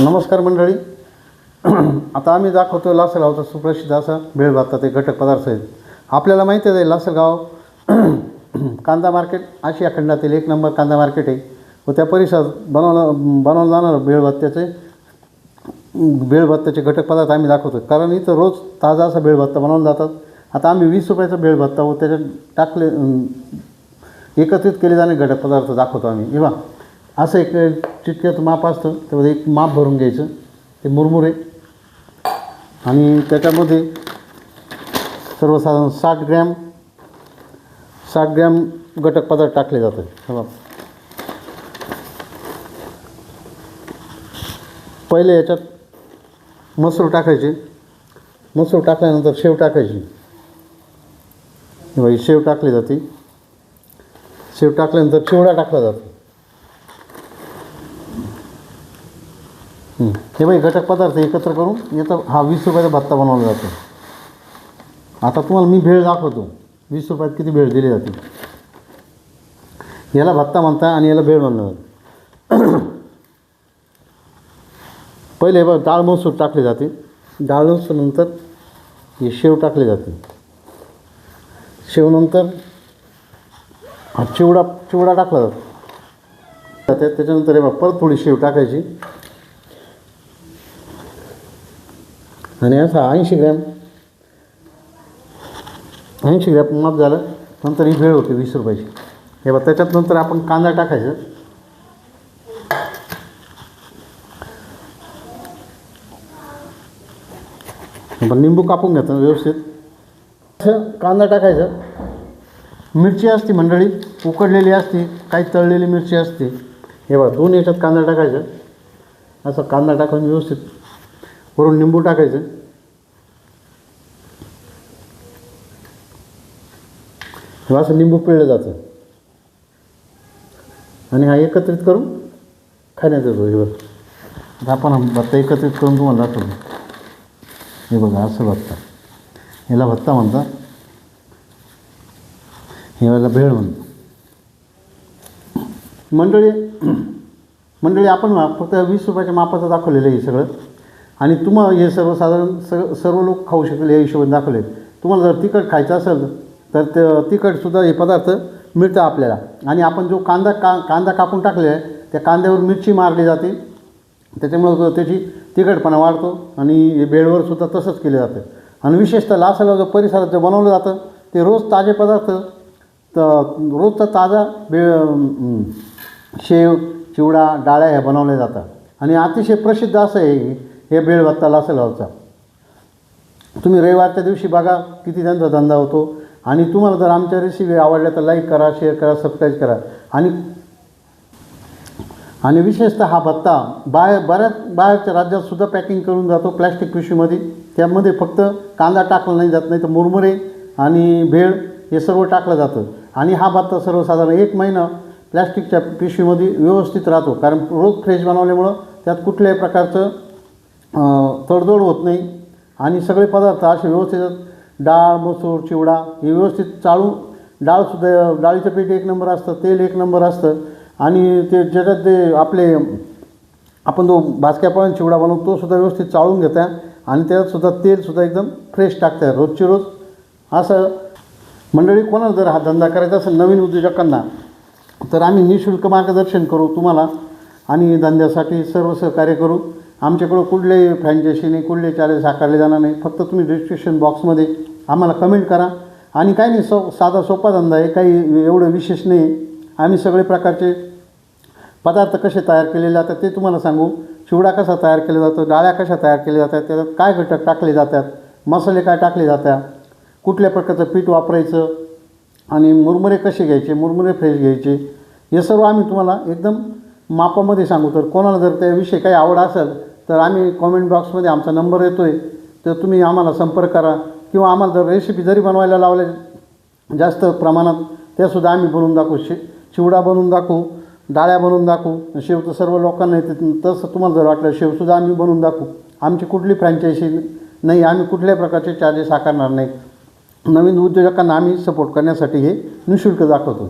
नमस्कार मंडळी. आता आम्ही दाखवतो लासलगावचा सुप्रसिद्ध असा भेळ ते घटक पदार्थ आहेत आपल्याला माहिती आहे लासलगाव कांदा मार्केट आशिया खंडातील एक नंबर कांदा मार्केट आहे. व त्या परिसरात बनवलं बनवलं जाणारं भेळ भत्त्याचे भेळ भत्त्याचे घटक पदार्थ आम्ही दाखवतो कारण इथं रोज ताजा असा भेळ भत्ता बनवला जातात. आता आम्ही वीस रुपयाचा भेळ भत्ता व त्याच्यात टाकले एकत्रित केले जाणारे घटक पदार्थ दाखवतो आम्ही. इवा असं एक चिटक्यात माप असतं त्यामध्ये एक माप भरून घ्यायचं ते मुरमुरे. आणि त्याच्यामध्ये सर्वसाधारण साठ ग्रॅम साठ ग्रॅम घटक पदार्थ टाकले जातात. बघा. पहिले याच्यात मसूर टाकायचे. मसूर टाकल्यानंतर शेव टाकायची. हे शेव टाकली जाते. शेव टाकल्यानंतर चिवडा टाकला जातो. हे बाई घटक पदार्थ एकत्र करून येतं हा वीस रुपयाचा भत्ता बनवला जातो. आता तुम्हाला मी भेळ दाखवतो. वीस रुपयात किती भेळ दिली जाते? याला भत्ता म्हणता आणि याला भेळ म्हणलं जातं पहिले बघ डाळ मसूर टाकले जाते. डाळ मसूरनंतर हे शेव टाकले जाते. शेवनंतर हा चिवडा चिवडा टाकला जातो. त्याच्यानंतर हे बघ परत थोडी शेव टाकायची. आणि असा ऐंशी ग्रॅम ऐंशी ग्रॅम माप झालं नंतर ही भेळ होते वीस रुपयाची. हे बघ त्याच्यात नंतर आपण कांदा टाकायचं. पण लिंबू कापून घेतो व्यवस्थित. कांदा टाकायचं. मिरची असते मंडळी उकडलेली असते काही तळलेली मिरची असते. हे बघा दोन याच्यात कांदा टाकायचं. असं कांदा टाकून व्यवस्थित वरून लिंबू टाकायचं. हे असं लिंबू पिळलं जातं. आणि हा एकत्रित करून खाण्यात येतो हे बघ. आपण भत्ता एकत्रित करून तुम्हाला दाखवतो. हे बघा असं भत्ता. याला भत्ता म्हणतात. याला भेळ म्हणतो मंडळी मंडळी आपण फक्त वीस रुपयाच्या मापाचं दाखवलेलं आहे हे सगळं. आणि तुम्हाला हे सर्वसाधारण स सर्व लोक खाऊ शकेल या हिशोबाने दाखवले तुम्हाला जर तिखट खायचं असेल तर ते तिखटसुद्धा हे पदार्थ मिळतं आपल्याला. आणि आपण जो कांदा का कांदा कापून टाकले आहे त्या कांद्यावर मिरची मारली जाते. त्याच्यामुळं त्याची तिखटपणा वाढतो आणि हे तसंच केलं जातं. आणि विशेषतः लासाला जो परिसरात जे बनवलं जातं ते रोज ताजे पदार्थ तर रोजचा ताजा बेळ शेव चिवडा डाळ्या ह्या बनवल्या जातात. आणि अतिशय प्रसिद्ध असं आहे हे बेळ भत्ता लासलगावचा तुम्ही रविवारच्या दिवशी बघा किती त्यांचा धंदा होतो. आणि तुम्हाला जर आमच्या रेसिपी आवडल्या तर लाईक करा शेअर करा सबस्क्राईब करा. आणि आणि विशेषतः हा भत्ता बाहेर बऱ्याच बाहेरच्या राज्यातसुद्धा पॅकिंग करून जातो प्लॅस्टिक पिशवीमध्ये त्यामध्ये फक्त कांदा टाकला नाही जात नाही तर मुरमुरे आणि भेळ हे सर्व टाकलं जातं. आणि हा भत्ता सर्वसाधारण एक महिना प्लॅस्टिकच्या पिशवीमध्ये व्यवस्थित राहतो. कारण रोज फ्रेश बनवल्यामुळं त्यात कुठल्याही प्रकारचं तडजोड होत नाही. आणि सगळे पदार्थ असे व्यवस्थित डाळ मसूर चिवडा हे व्यवस्थित चाळून डाळसुद्धा डाळीचं पीठ एक नंबर असतं तेल एक नंबर असतं. आणि ते ज्याच्यात ते आपले आपण जो भाजक्यापाळून चिवडा बनवतो तो सुद्धा व्यवस्थित चाळून घेता. आणि त्यातसुद्धा तेलसुद्धा एकदम फ्रेश टाकतात रोजची रोज. असं मंडळी कोणाला जर हा धंदा करायचा असेल नवीन उद्योजकांना तर आम्ही निशुल्क मार्गदर्शन करू तुम्हाला. आणि धंद्यासाठी सर्व सहकार्य करू. आमच्याकडं कुठलेही फ्रँचायसी नाही कुठले चार्जेस आकारले जाणार नाही. फक्त तुम्ही डिस्क्रिप्शन बॉक्समध्ये आम्हाला कमेंट करा. आणि काही नाही सो साधा सोपा धंदा आहे काही एवढं विशेष नाही. आम्ही सगळे प्रकारचे पदार्थ कसे तयार केलेले जातात ते तुम्हाला सांगू. चिवडा कसा तयार केला जातो डाळ्या कशा तयार केल्या जातात त्याच्यात काय घटक टाकले जातात मसाले काय टाकले जातात कुठल्या प्रकारचं पीठ वापरायचं आणि मुरमुरे कसे घ्यायचे मुरमुरे फ्रेश घ्यायचे हे सर्व आम्ही तुम्हाला एकदम मापामध्ये सांगू. तर कोणाला जर त्याविषयी काही आवड असेल तर आम्ही कॉमेंट बॉक्समध्ये आमचा नंबर येतो आहे तर तुम्ही आम्हाला संपर्क करा. किंवा आम्हाला जर रेसिपी जरी बनवायला लावल्या जास्त प्रमाणात त्यासुद्धा आम्ही बनवून दाखवू. शे चिवडा बनवून दाखवू डाळ्या बनवून दाखवू. शेव तर सर्व लोकांना येते. तसं तुम्हाला जर वाटलं शेवसुद्धा आम्ही बनवून दाखवू. आमची कुठली फ्रँचायसी नाही आम्ही कुठल्याही प्रकारचे चार्जेस आकारणार नाही. नवीन उद्योजकांना आम्ही सपोर्ट करण्यासाठी हे निशुल्क दाखवतो.